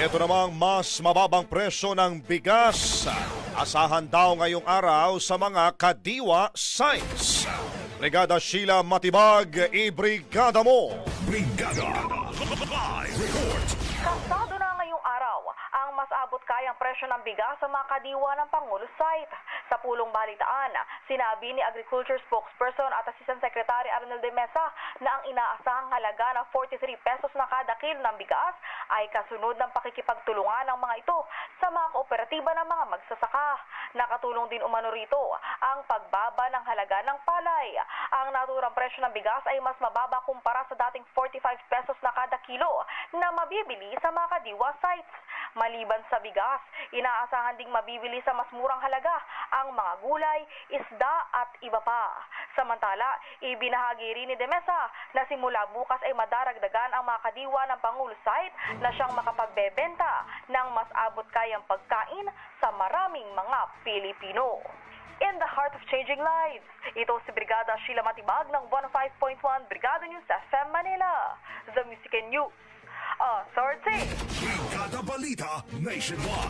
Ito namang mas mababang presyo ng bigas. Asahan daw ngayong araw sa mga kadiwa sites. Brigada Sheila Matibag, ibrigada mo! Brigada. Live report. Mas abot kayang presyo ng bigas sa mga kadiwa ng Pangulo site. Sa pulong balitaan, sinabi ni Agriculture Spokesperson at Assistant Secretary Arnel de Mesa na ang inaasahang halaga ng 43 pesos na kada kilo ng bigas ay kasunod ng pakikipagtulungan ng mga ito sa mga kooperatiba ng mga magsasaka. Nakatulong din umano rito ang pagbaba ng halaga ng palay. Ang naturang presyo ng bigas ay mas mababa kumpara sa dating 45 pesos na kada kilo na mabibili sa mga kadiwa sites. Maliban sa bigas, inaasahan ding mabibili sa mas murang halaga ang mga gulay, isda at iba pa. Samantala, ibinahagi rin ni Demesa na simula bukas ay madaragdagan ang mga kadiwa ng Pangulo site na siyang makapagbebenta ng mas abot kayang pagkain sa maraming mga Pilipino. In the heart of changing lives, ito si Brigada Sheila Matibag ng 105.1 Brigada News FM Manila. The Music and News Authority. Brigada Balita Nationwide.